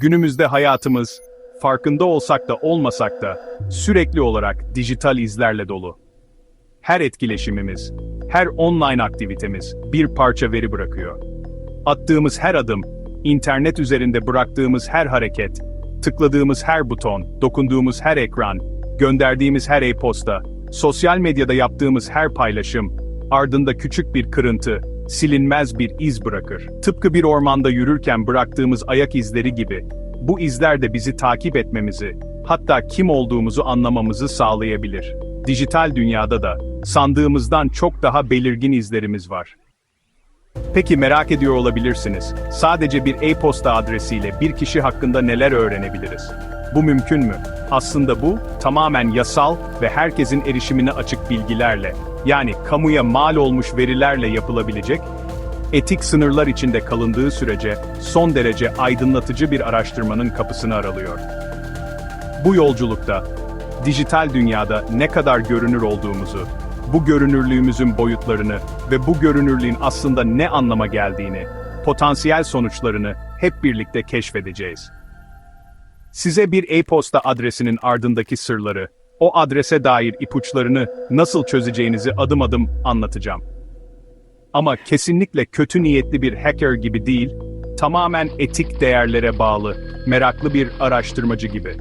Günümüzde hayatımız, farkında olsak da olmasak da, sürekli olarak dijital izlerle dolu. Her etkileşimimiz, her online aktivitemiz bir parça veri bırakıyor. Attığımız her adım, internet üzerinde bıraktığımız her hareket, tıkladığımız her buton, dokunduğumuz her ekran, gönderdiğimiz her e-posta, sosyal medyada yaptığımız her paylaşım, ardında küçük bir kırıntı, silinmez bir iz bırakır. Tıpkı bir ormanda yürürken bıraktığımız ayak izleri gibi, bu izler de bizi takip etmemizi, hatta kim olduğumuzu anlamamızı sağlayabilir. Dijital dünyada da, sandığımızdan çok daha belirgin izlerimiz var. Peki merak ediyor olabilirsiniz, sadece bir e-posta adresiyle bir kişi hakkında neler öğrenebiliriz? Bu mümkün mü? Aslında bu, tamamen yasal ve herkesin erişimine açık bilgilerle, yani kamuya mal olmuş verilerle yapılabilecek, etik sınırlar içinde kalındığı sürece son derece aydınlatıcı bir araştırmanın kapısını aralıyor. Bu yolculukta, dijital dünyada ne kadar görünür olduğumuzu, bu görünürlüğümüzün boyutlarını ve bu görünürlüğün aslında ne anlama geldiğini, potansiyel sonuçlarını hep birlikte keşfedeceğiz. Size bir e-posta adresinin ardındaki sırları, o adrese dair ipuçlarını nasıl çözeceğinizi adım adım anlatacağım. Ama kesinlikle kötü niyetli bir hacker gibi değil, tamamen etik değerlere bağlı, meraklı bir araştırmacı gibi.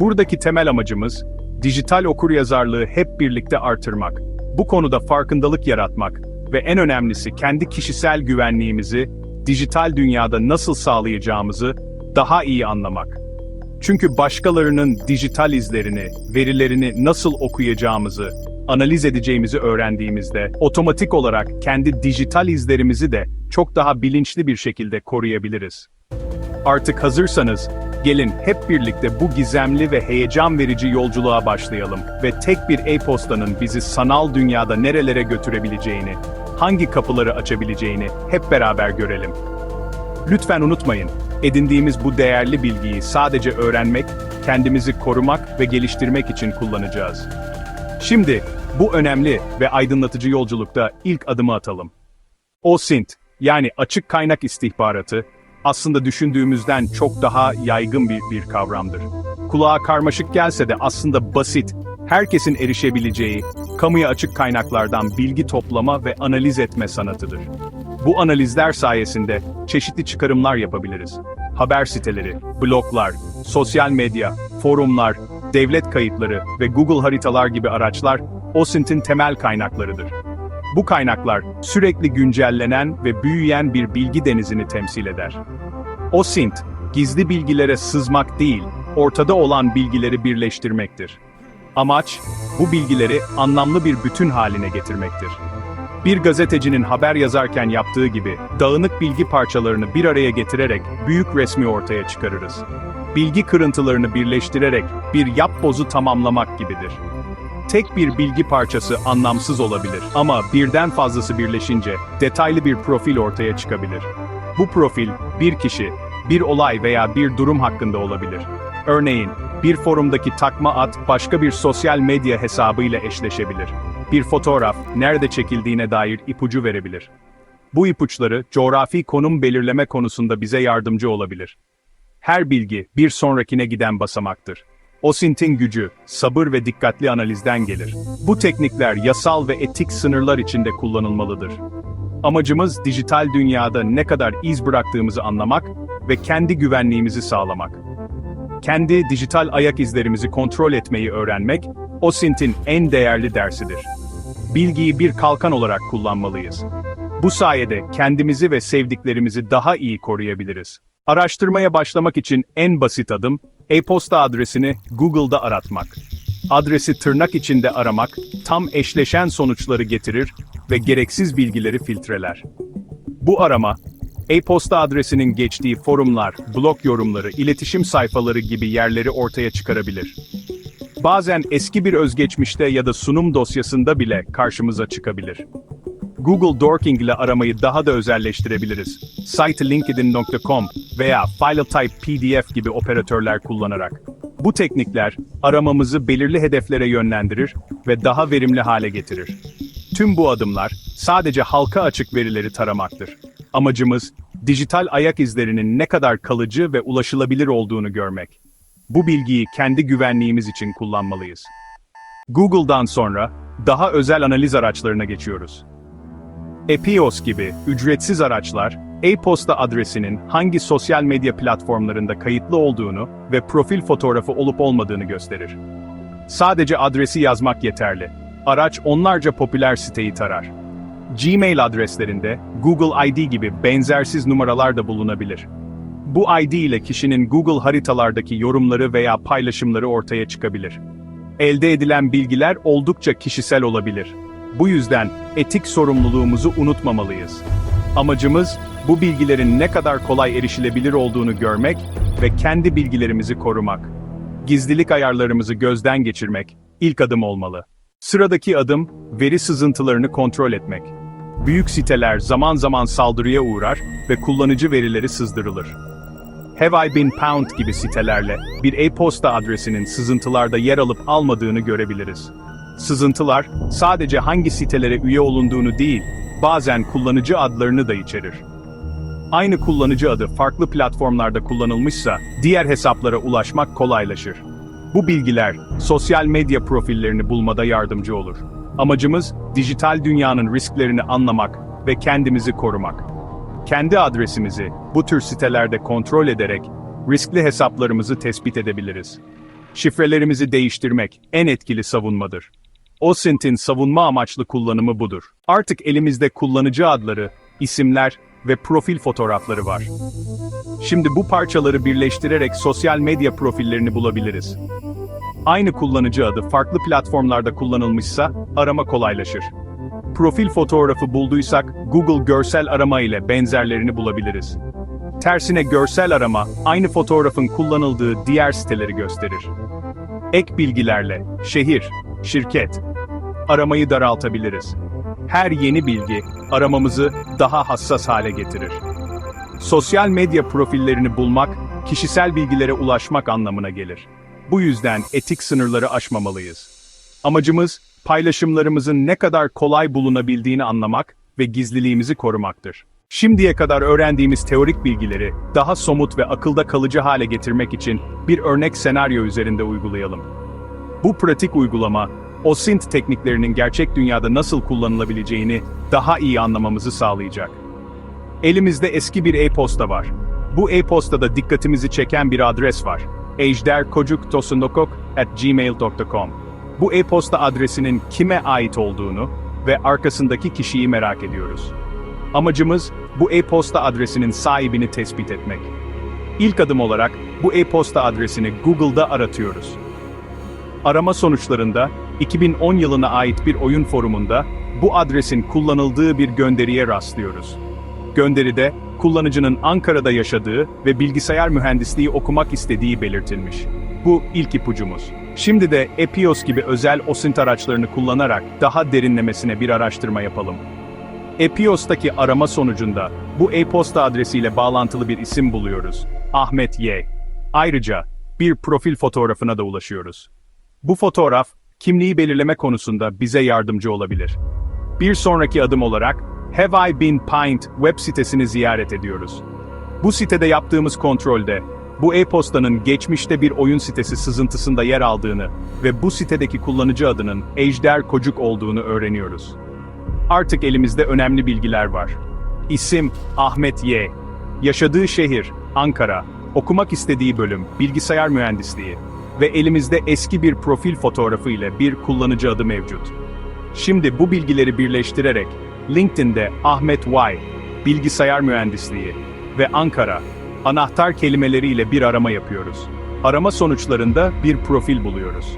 Buradaki temel amacımız, dijital okuryazarlığı hep birlikte artırmak, bu konuda farkındalık yaratmak ve en önemlisi kendi kişisel güvenliğimizi, dijital dünyada nasıl sağlayacağımızı daha iyi anlamak. Çünkü başkalarının dijital izlerini, verilerini nasıl okuyacağımızı, analiz edeceğimizi öğrendiğimizde, otomatik olarak kendi dijital izlerimizi de çok daha bilinçli bir şekilde koruyabiliriz. Artık hazırsanız, gelin hep birlikte bu gizemli ve heyecan verici yolculuğa başlayalım ve tek bir e-postanın bizi sanal dünyada nerelere götürebileceğini, hangi kapıları açabileceğini hep beraber görelim. Lütfen unutmayın, edindiğimiz bu değerli bilgiyi sadece öğrenmek, kendimizi korumak ve geliştirmek için kullanacağız. Şimdi, bu önemli ve aydınlatıcı yolculukta ilk adımı atalım. OSINT, yani açık kaynak istihbaratı, aslında düşündüğümüzden çok daha yaygın bir, bir kavramdır. Kulağa karmaşık gelse de aslında basit, herkesin erişebileceği, kamuya açık kaynaklardan bilgi toplama ve analiz etme sanatıdır. Bu analizler sayesinde çeşitli çıkarımlar yapabiliriz. Haber siteleri, bloglar, sosyal medya, forumlar, devlet kayıtları ve Google haritalar gibi araçlar OSINT'in temel kaynaklarıdır. Bu kaynaklar sürekli güncellenen ve büyüyen bir bilgi denizini temsil eder. OSINT, gizli bilgilere sızmak değil, ortada olan bilgileri birleştirmektir. Amaç, bu bilgileri anlamlı bir bütün haline getirmektir. Bir gazetecinin haber yazarken yaptığı gibi, dağınık bilgi parçalarını bir araya getirerek büyük resmi ortaya çıkarırız. Bilgi kırıntılarını birleştirerek bir yapbozu tamamlamak gibidir. Tek bir bilgi parçası anlamsız olabilir ama birden fazlası birleşince detaylı bir profil ortaya çıkabilir. Bu profil, bir kişi, bir olay veya bir durum hakkında olabilir. Örneğin, bir forumdaki takma ad başka bir sosyal medya hesabıyla eşleşebilir. Bir fotoğraf, nerede çekildiğine dair ipucu verebilir. Bu ipuçları, coğrafi konum belirleme konusunda bize yardımcı olabilir. Her bilgi, bir sonrakine giden basamaktır. OSINT'in gücü, sabır ve dikkatli analizden gelir. Bu teknikler yasal ve etik sınırlar içinde kullanılmalıdır. Amacımız dijital dünyada ne kadar iz bıraktığımızı anlamak ve kendi güvenliğimizi sağlamak. Kendi dijital ayak izlerimizi kontrol etmeyi öğrenmek, OSINT'in en değerli dersidir. Bilgiyi bir kalkan olarak kullanmalıyız. Bu sayede kendimizi ve sevdiklerimizi daha iyi koruyabiliriz. Araştırmaya başlamak için en basit adım, e-posta adresini Google'da aratmak. Adresi tırnak içinde aramak, tam eşleşen sonuçları getirir ve gereksiz bilgileri filtreler. Bu arama, e-posta adresinin geçtiği forumlar, blog yorumları, iletişim sayfaları gibi yerleri ortaya çıkarabilir. Bazen eski bir özgeçmişte ya da sunum dosyasında bile karşımıza çıkabilir. Google Dorking ile aramayı daha da özelleştirebiliriz. Site linkedin.com veya FileType PDF gibi operatörler kullanarak. Bu teknikler aramamızı belirli hedeflere yönlendirir ve daha verimli hale getirir. Tüm bu adımlar sadece halka açık verileri taramaktır. Amacımız dijital ayak izlerinin ne kadar kalıcı ve ulaşılabilir olduğunu görmek. Bu bilgiyi kendi güvenliğimiz için kullanmalıyız. Google'dan sonra daha özel analiz araçlarına geçiyoruz. Epios gibi ücretsiz araçlar, e-posta adresinin hangi sosyal medya platformlarında kayıtlı olduğunu ve profil fotoğrafı olup olmadığını gösterir. Sadece adresi yazmak yeterli. Araç onlarca popüler siteyi tarar. Gmail adreslerinde Google ID gibi benzersiz numaralar da bulunabilir. Bu ID ile kişinin Google haritalardaki yorumları veya paylaşımları ortaya çıkabilir. Elde edilen bilgiler oldukça kişisel olabilir. Bu yüzden etik sorumluluğumuzu unutmamalıyız. Amacımız bu bilgilerin ne kadar kolay erişilebilir olduğunu görmek ve kendi bilgilerimizi korumak. Gizlilik ayarlarımızı gözden geçirmek ilk adım olmalı. Sıradaki adım veri sızıntılarını kontrol etmek. Büyük siteler zaman zaman saldırıya uğrar ve kullanıcı verileri sızdırılır. Have I Been Pound gibi sitelerle bir e-posta adresinin sızıntılarda yer alıp almadığını görebiliriz. Sızıntılar sadece hangi sitelere üye olunduğunu değil, bazen kullanıcı adlarını da içerir. Aynı kullanıcı adı farklı platformlarda kullanılmışsa diğer hesaplara ulaşmak kolaylaşır. Bu bilgiler sosyal medya profillerini bulmada yardımcı olur. Amacımız dijital dünyanın risklerini anlamak ve kendimizi korumak. Kendi adresimizi bu tür sitelerde kontrol ederek riskli hesaplarımızı tespit edebiliriz. Şifrelerimizi değiştirmek en etkili savunmadır. OSINT'in savunma amaçlı kullanımı budur. Artık elimizde kullanıcı adları, isimler ve profil fotoğrafları var. Şimdi bu parçaları birleştirerek sosyal medya profillerini bulabiliriz. Aynı kullanıcı adı farklı platformlarda kullanılmışsa arama kolaylaşır. Profil fotoğrafı bulduysak Google görsel arama ile benzerlerini bulabiliriz. Tersine görsel arama aynı fotoğrafın kullanıldığı diğer siteleri gösterir. Ek bilgilerle şehir, şirket aramayı daraltabiliriz. Her yeni bilgi aramamızı daha hassas hale getirir. Sosyal medya profillerini bulmak, kişisel bilgilere ulaşmak anlamına gelir. Bu yüzden etik sınırları aşmamalıyız. Amacımız, paylaşımlarımızın ne kadar kolay bulunabildiğini anlamak ve gizliliğimizi korumaktır. Şimdiye kadar öğrendiğimiz teorik bilgileri daha somut ve akılda kalıcı hale getirmek için bir örnek senaryo üzerinde uygulayalım. Bu pratik uygulama, OSINT tekniklerinin gerçek dünyada nasıl kullanılabileceğini daha iyi anlamamızı sağlayacak. Elimizde eski bir e-posta var. Bu e-postada dikkatimizi çeken bir adres var. ejderkocuktosunokok@gmail.com. Bu e-posta adresinin kime ait olduğunu ve arkasındaki kişiyi merak ediyoruz. Amacımız bu e-posta adresinin sahibini tespit etmek. İlk adım olarak bu e-posta adresini Google'da aratıyoruz. Arama sonuçlarında 2010 yılına ait bir oyun forumunda bu adresin kullanıldığı bir gönderiye rastlıyoruz. Gönderide kullanıcının Ankara'da yaşadığı ve bilgisayar mühendisliği okumak istediği belirtilmiş. Bu ilk ipucumuz. Şimdi de Epios gibi özel OSINT araçlarını kullanarak daha derinlemesine bir araştırma yapalım. Epios'taki arama sonucunda bu e-posta adresiyle bağlantılı bir isim buluyoruz. Ahmet Y. Ayrıca bir profil fotoğrafına da ulaşıyoruz. Bu fotoğraf kimliği belirleme konusunda bize yardımcı olabilir. Bir sonraki adım olarak Have I Been Pint web sitesini ziyaret ediyoruz. Bu sitede yaptığımız kontrolde bu e-postanın geçmişte bir oyun sitesi sızıntısında yer aldığını ve bu sitedeki kullanıcı adının Ejder Kocuk olduğunu öğreniyoruz. Artık elimizde önemli bilgiler var. İsim Ahmet Y. Yaşadığı şehir Ankara. Okumak istediği bölüm bilgisayar mühendisliği ve elimizde eski bir profil fotoğrafı ile bir kullanıcı adı mevcut. Şimdi bu bilgileri birleştirerek LinkedIn'de Ahmet Y, bilgisayar mühendisliği ve Ankara anahtar kelimeleriyle bir arama yapıyoruz. Arama sonuçlarında bir profil buluyoruz.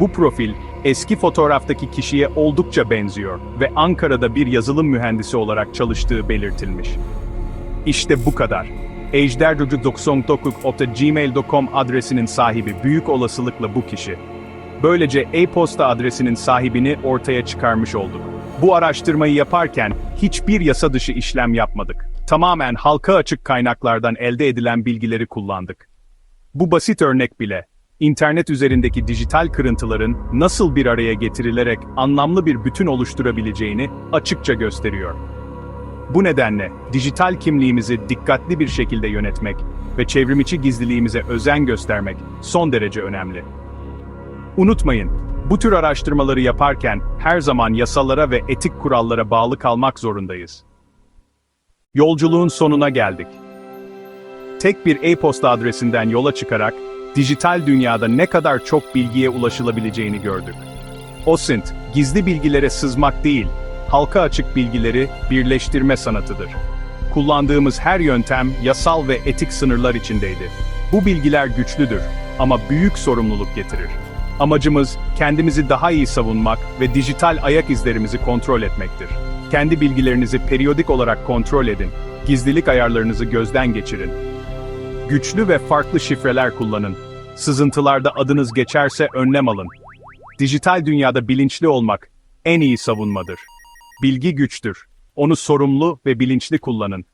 Bu profil eski fotoğraftaki kişiye oldukça benziyor ve Ankara'da bir yazılım mühendisi olarak çalıştığı belirtilmiş. İşte bu kadar. ejderdocuk99.gmail.com adresinin sahibi büyük olasılıkla bu kişi. Böylece e-posta adresinin sahibini ortaya çıkarmış olduk. Bu araştırmayı yaparken hiçbir yasa dışı işlem yapmadık. Tamamen halka açık kaynaklardan elde edilen bilgileri kullandık. Bu basit örnek bile, internet üzerindeki dijital kırıntıların nasıl bir araya getirilerek anlamlı bir bütün oluşturabileceğini açıkça gösteriyor. Bu nedenle dijital kimliğimizi dikkatli bir şekilde yönetmek ve çevrimiçi gizliliğimize özen göstermek son derece önemli. Unutmayın, bu tür araştırmaları yaparken her zaman yasalara ve etik kurallara bağlı kalmak zorundayız. Yolculuğun sonuna geldik. Tek bir e-posta adresinden yola çıkarak dijital dünyada ne kadar çok bilgiye ulaşılabileceğini gördük. OSINT, gizli bilgilere sızmak değil, halka açık bilgileri birleştirme sanatıdır. Kullandığımız her yöntem yasal ve etik sınırlar içindeydi. Bu bilgiler güçlüdür ama büyük sorumluluk getirir. Amacımız kendimizi daha iyi savunmak ve dijital ayak izlerimizi kontrol etmektir. Kendi bilgilerinizi periyodik olarak kontrol edin. Gizlilik ayarlarınızı gözden geçirin. Güçlü ve farklı şifreler kullanın. Sızıntılarda adınız geçerse önlem alın. Dijital dünyada bilinçli olmak en iyi savunmadır. Bilgi güçtür. Onu sorumlu ve bilinçli kullanın.